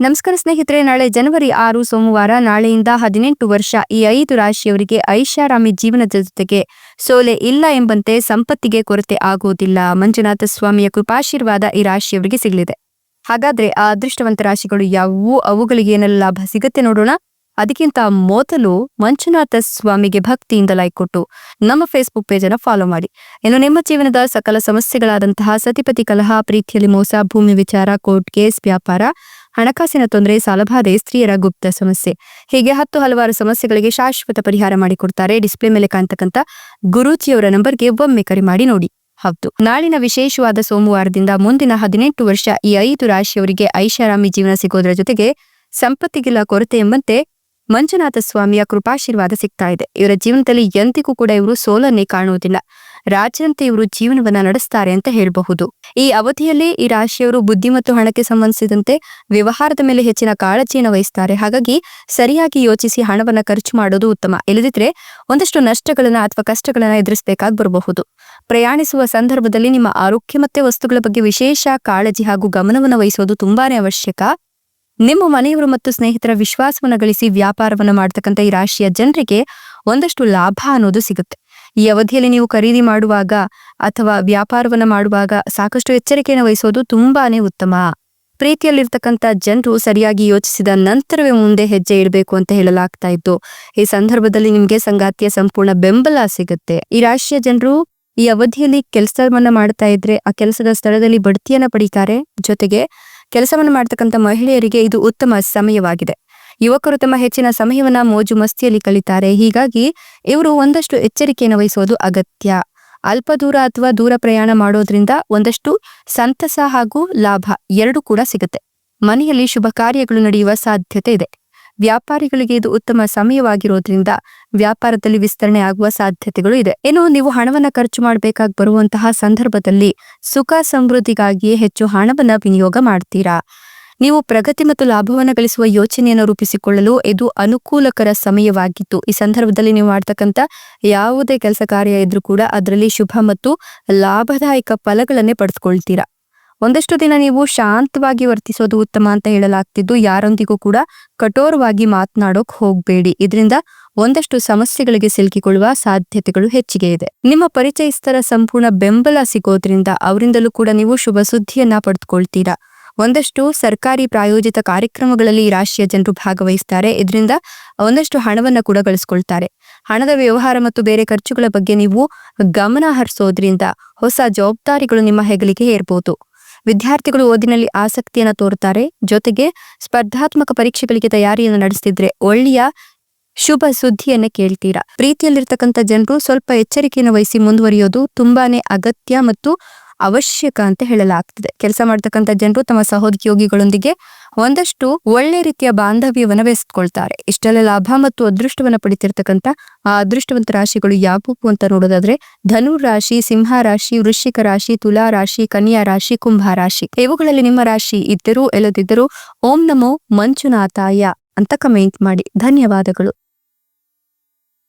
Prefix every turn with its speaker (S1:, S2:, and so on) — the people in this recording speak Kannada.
S1: ನಮಸ್ಕಾರ ಸ್ನೇಹಿತರೆ, ನಾಳೆ ಜನವರಿ ಆರು ಸೋಮವಾರ, ನಾಳೆಯಿಂದ ಹದಿನೆಂಟು ವರ್ಷ ಈ ಐದು ರಾಶಿಯವರಿಗೆ ಐಷಾರಾಮಿ ಜೀವನದ ಜೊತೆಗೆ ಸೋಲೆ ಇಲ್ಲ ಎಂಬಂತೆ ಸಂಪತ್ತಿಗೆ ಕೊರತೆ ಆಗುವುದಿಲ್ಲ. ಮಂಜುನಾಥ ಸ್ವಾಮಿಯ ಕೃಪಾಶೀರ್ವಾದ ಈ ರಾಶಿಯವರಿಗೆ ಸಿಗಲಿದೆ. ಹಾಗಾದ್ರೆ ಆ ಅದೃಷ್ಟವಂತ ರಾಶಿಗಳು ಯಾವುವು? ಅವುಗಳಿಗೆ ಏನೆಲ್ಲ ಲಾಭ ಸಿಗುತ್ತೆ ನೋಡೋಣ. ಅದಕ್ಕಿಂತ ಮೊದಲು ಮಂಜುನಾಥ ಸ್ವಾಮಿಗೆ ಭಕ್ತಿಯಿಂದ ಲೈಕ್ ಕೊಟ್ಟು ನಮ್ಮ ಫೇಸ್ಬುಕ್ ಪೇಜ್ ಅನ್ನು ಫಾಲೋ ಮಾಡಿ. ಇನ್ನು ನಿಮ್ಮ ಜೀವನದ ಸಕಲ ಸಮಸ್ಯೆಗಳಾದಂತಹ ಸತಿಪತಿ ಕಲಹ, ಪ್ರೀತಿಯಲ್ಲಿ ಮೋಸ, ಭೂಮಿ ವಿಚಾರ ಕೋರ್ಟ್ ಕೇಸ್ ವ್ಯಾಪಾರ ಹಣಕಾಸಿನ ತೊಂದರೆ ಸಾಲಬಾಧೆ ಸ್ತ್ರೀಯರ ಗುಪ್ತ ಸಮಸ್ಯೆ. ಹೀಗೆ ಹತ್ತು ಹಲವಾರು ಸಮಸ್ಯೆಗಳಿಗೆ ಶಾಶ್ವತ ಪರಿಹಾರ ಮಾಡಿಕೊಡ್ತಾರೆ. ಡಿಸ್ಪ್ಲೇ ಮೇಲೆ ಕಾಣ್ತಕ್ಕಂಥ ಗುರೂಜಿಯವರ ನಂಬರ್ಗೆ ಒಮ್ಮೆ ಕರೆ ಮಾಡಿ ನೋಡಿ. ಹೌದು. ನಾಳಿನ ವಿಶೇಷವಾದ ಸೋಮವಾರದಿಂದ ಮುಂದಿನ ಹದಿನೆಂಟು ವರ್ಷ ಈ ಐದು ರಾಶಿಯವರಿಗೆ ಐಷಾರಾಮಿ ಜೀವನ ಸಿಗೋದ್ರ ಜೊತೆಗೆ ಸಂಪತ್ತಿಗಿಲ್ಲ ಕೊರತೆ ಎಂಬಂತೆ ಮಂಜುನಾಥ ಸ್ವಾಮಿಯ ಕೃಪಾಶೀರ್ವಾದ ಸಿಗ್ತಾ ಇದೆ. ಇವರ ಜೀವನದಲ್ಲಿ ಎಂದಿಗೂ ಕೂಡ ಇವರು ಸೋಲನ್ನೇ ಕಾಣುವುದಿಲ್ಲ. ರಾಜರಂತೆ ಇವರು ಜೀವನವನ್ನ ನಡೆಸ್ತಾರೆ ಅಂತ ಹೇಳಬಹುದು. ಈ ಅವಧಿಯಲ್ಲಿ ಈ ರಾಶಿಯವರು ಬುದ್ಧಿ ಮತ್ತು ಹಣಕ್ಕೆ ಸಂಬಂಧಿಸಿದಂತೆ ವ್ಯವಹಾರದ ಮೇಲೆ ಹೆಚ್ಚಿನ ಕಾಳಜಿಯನ್ನು ವಹಿಸ್ತಾರೆ. ಹಾಗಾಗಿ ಸರಿಯಾಗಿ ಯೋಚಿಸಿ ಹಣವನ್ನ ಖರ್ಚು ಮಾಡೋದು ಉತ್ತಮ. ಇಲ್ಲದಿದ್ರೆ ಒಂದಷ್ಟು ನಷ್ಟಗಳನ್ನ ಅಥವಾ ಕಷ್ಟಗಳನ್ನ ಎದುರಿಸಬೇಕಾಗಿ ಬರಬಹುದು. ಪ್ರಯಾಣಿಸುವ ಸಂದರ್ಭದಲ್ಲಿ ನಿಮ್ಮ ಆರೋಗ್ಯ ಮತ್ತೆ ವಸ್ತುಗಳ ಬಗ್ಗೆ ವಿಶೇಷ ಕಾಳಜಿ ಹಾಗೂ ಗಮನವನ್ನು ವಹಿಸೋದು ತುಂಬಾನೇ ಅವಶ್ಯಕ. ನಿಮ್ಮ ಮನೆಯವರು ಮತ್ತು ಸ್ನೇಹಿತರ ವಿಶ್ವಾಸವನ್ನ ಗಳಿಸಿ ವ್ಯಾಪಾರವನ್ನ ಮಾಡ್ತಕ್ಕಂಥ ಈ ರಾಶಿಯ ಜನರಿಗೆ ಒಂದಷ್ಟು ಲಾಭ ಅನ್ನೋದು ಸಿಗುತ್ತೆ. ಈ ಅವಧಿಯಲ್ಲಿ ನೀವು ಖರೀದಿ ಮಾಡುವಾಗ ಅಥವಾ ವ್ಯಾಪಾರವನ್ನ ಮಾಡುವಾಗ ಸಾಕಷ್ಟು ಎಚ್ಚರಿಕೆಯನ್ನು ವಹಿಸೋದು ತುಂಬಾನೇ ಉತ್ತಮ. ಪ್ರೀತಿಯಲ್ಲಿರ್ತಕ್ಕಂಥ ಜನರು ಸರಿಯಾಗಿ ಯೋಚಿಸಿದ ನಂತರವೇ ಮುಂದೆ ಹೆಜ್ಜೆ ಇಡಬೇಕು ಅಂತ ಹೇಳಲಾಗ್ತಾ ಇತ್ತು. ಈ ಸಂದರ್ಭದಲ್ಲಿ ನಿಮಗೆ ಸಂಗಾತಿಯ ಸಂಪೂರ್ಣ ಬೆಂಬಲ ಸಿಗುತ್ತೆ. ಈ ರಾಶಿಯ ಜನರು ಈ ಅವಧಿಯಲ್ಲಿ ಕೆಲಸವನ್ನ ಮಾಡ್ತಾ ಇದ್ರೆ ಆ ಕೆಲಸದ ಸ್ಥಳದಲ್ಲಿ ಬಡ್ತಿಯನ್ನ ಪಡಿತಾರೆ. ಜೊತೆಗೆ ಕೆಲಸವನ್ನು ಮಾಡ್ತಕ್ಕಂಥ ಮಹಿಳೆಯರಿಗೆ ಇದು ಉತ್ತಮ ಸಮಯವಾಗಿದೆ. ಯುವಕರು ತಮ್ಮ ಹೆಚ್ಚಿನ ಸಮಯವನ್ನ ಮೋಜು ಮಸ್ತಿಯಲ್ಲಿ ಕಳೀತಾರೆ. ಹೀಗಾಗಿ ಇವರು ಒಂದಷ್ಟು ಎಚ್ಚರಿಕೆಯನ್ನು ವಹಿಸೋದು ಅಗತ್ಯ. ಅಲ್ಪ ದೂರ ಅಥವಾ ದೂರ ಪ್ರಯಾಣ ಮಾಡೋದ್ರಿಂದ ಒಂದಷ್ಟು ಸಂತಸ ಹಾಗೂ ಲಾಭ ಎರಡು ಕೂಡ ಸಿಗುತ್ತೆ. ಮನೆಯಲ್ಲಿ ಶುಭ ಕಾರ್ಯಗಳು ನಡೆಯುವ ಸಾಧ್ಯತೆ ಇದೆ. ವ್ಯಾಪಾರಿಗಳಿಗೆ ಇದು ಉತ್ತಮ ಸಮಯವಾಗಿರೋದ್ರಿಂದ ವ್ಯಾಪಾರದಲ್ಲಿ ವಿಸ್ತರಣೆ ಆಗುವ ಸಾಧ್ಯತೆಗಳು ಇದೆ. ಇನ್ನು ನೀವು ಹಣವನ್ನ ಖರ್ಚು ಮಾಡಬೇಕಾಗಿ ಬರುವಂತಹ ಸಂದರ್ಭದಲ್ಲಿ ಸುಖ ಸಮೃದ್ಧಿಗಾಗಿಯೇ ಹೆಚ್ಚು ಹಣವನ್ನ ವಿನಿಯೋಗ ಮಾಡ್ತೀರಾ? ನೀವು ಪ್ರಗತಿ ಮತ್ತು ಲಾಭವನ್ನು ಗಳಿಸುವ ಯೋಚನೆಯನ್ನು ರೂಪಿಸಿಕೊಳ್ಳಲು ಇದು ಅನುಕೂಲಕರ ಸಮಯವಾಗಿತ್ತು. ಈ ಸಂದರ್ಭದಲ್ಲಿ ನೀವು ಮಾಡ್ತಕ್ಕಂಥ ಯಾವುದೇ ಕೆಲಸ ಕಾರ್ಯ ಇದ್ರೂ ಕೂಡ ಅದರಲ್ಲಿ ಶುಭ ಮತ್ತು ಲಾಭದಾಯಕ ಫಲಗಳನ್ನೇ ಪಡೆದುಕೊಳ್ತೀರಾ. ಒಂದಷ್ಟು ದಿನ ನೀವು ಶಾಂತವಾಗಿ ವರ್ತಿಸೋದು ಉತ್ತಮ ಅಂತ ಹೇಳಲಾಗ್ತಿದ್ದು, ಯಾರೊಂದಿಗೂ ಕೂಡ ಕಠೋರವಾಗಿ ಮಾತನಾಡೋಕ್ ಹೋಗಬೇಡಿ. ಇದರಿಂದ ಒಂದಷ್ಟು ಸಮಸ್ಯೆಗಳಿಗೆ ಸಿಲುಕಿಕೊಳ್ಳುವ ಸಾಧ್ಯತೆಗಳು ಹೆಚ್ಚಿಗೆ ಇದೆ. ನಿಮ್ಮ ಪರಿಚಯಸ್ಥರ ಸಂಪೂರ್ಣ ಬೆಂಬಲ ಸಿಗೋದ್ರಿಂದ ಅವರಿಂದಲೂ ಕೂಡ ನೀವು ಶುಭ ಸುದ್ದಿಯನ್ನ ಪಡೆದುಕೊಳ್ತೀರಾ. ಒಂದಷ್ಟು ಸರ್ಕಾರಿ ಪ್ರಾಯೋಜಿತ ಕಾರ್ಯಕ್ರಮಗಳಲ್ಲಿ ರಾಶಿಯ ಜನರು ಭಾಗವಹಿಸ್ತಾರೆ. ಇದರಿಂದ ಒಂದಷ್ಟು ಹಣವನ್ನು ಕೂಡ ಗಳಿಸ್ಕೊಳ್ತಾರೆ. ಹಣದ ವ್ಯವಹಾರ ಮತ್ತು ಬೇರೆ ಖರ್ಚುಗಳ ಬಗ್ಗೆ ನೀವು ಗಮನ ಹರಿಸೋದ್ರಿಂದ ಹೊಸ ಜವಾಬ್ದಾರಿಗಳು ನಿಮ್ಮ ಹೆಗಲಿಗೆ ಏರ್ಬೋದು. ವಿದ್ಯಾರ್ಥಿಗಳು ಓದಿನಲ್ಲಿ ಆಸಕ್ತಿಯನ್ನು ತೋರುತ್ತಾರೆ ಜೊತೆಗೆ ಸ್ಪರ್ಧಾತ್ಮಕ ಪರೀಕ್ಷೆಗಳಿಗೆ ತಯಾರಿಯನ್ನು ನಡೆಸ್ತಿದ್ರೆ ಒಳ್ಳೆಯ ಶುಭ ಸುದ್ದಿಯನ್ನ ಕೇಳ್ತೀರಾ. ಪ್ರೀತಿಯಲ್ಲಿರ್ತಕ್ಕಂಥ ಜನರು ಸ್ವಲ್ಪ ಎಚ್ಚರಿಕೆಯನ್ನು ವಹಿಸಿ ಮುಂದುವರಿಯೋದು ತುಂಬಾನೇ ಅಗತ್ಯ ಮತ್ತು ಅವಶ್ಯಕ ಅಂತ ಹೇಳಲಾಗ್ತದೆ. ಕೆಲಸ ಮಾಡ್ತಕ್ಕಂಥ ಜನರು ತಮ್ಮ ಸಹೋದ್ಯೋಗಿಗಳೊಂದಿಗೆ ಒಂದಷ್ಟು ಒಳ್ಳೆ ರೀತಿಯ ಬಾಂಧವ್ಯವನ್ನು ಬೆಳೆಸ್ಕೊಳ್ತಾರೆ ಇಷ್ಟೆಲ್ಲ ಲಾಭ ಮತ್ತು ಅದೃಷ್ಟವನ್ನ ಪಡಿತಿರ್ತಕ್ಕಂಥ ಆ ಅದೃಷ್ಟವಂತ ರಾಶಿಗಳು ಯಾವುವು ಅಂತ ನೋಡೋದಾದ್ರೆ ಧನು ರಾಶಿ, ಸಿಂಹ ರಾಶಿ, ವೃಶ್ಚಿಕ ರಾಶಿ, ತುಲಾ ರಾಶಿ, ಕನ್ಯಾ ರಾಶಿ, ಕುಂಭ ರಾಶಿ. ಇವುಗಳಲ್ಲಿ ನಿಮ್ಮ ರಾಶಿ ಇದ್ದರೂ ಎಲ್ಲದಿದ್ದರೂ ಓಂ ನಮೋ ಮಂಜುನಾಥಾಯ ಅಂತ ಕಮೆಂಟ್ ಮಾಡಿ. ಧನ್ಯವಾದಗಳು.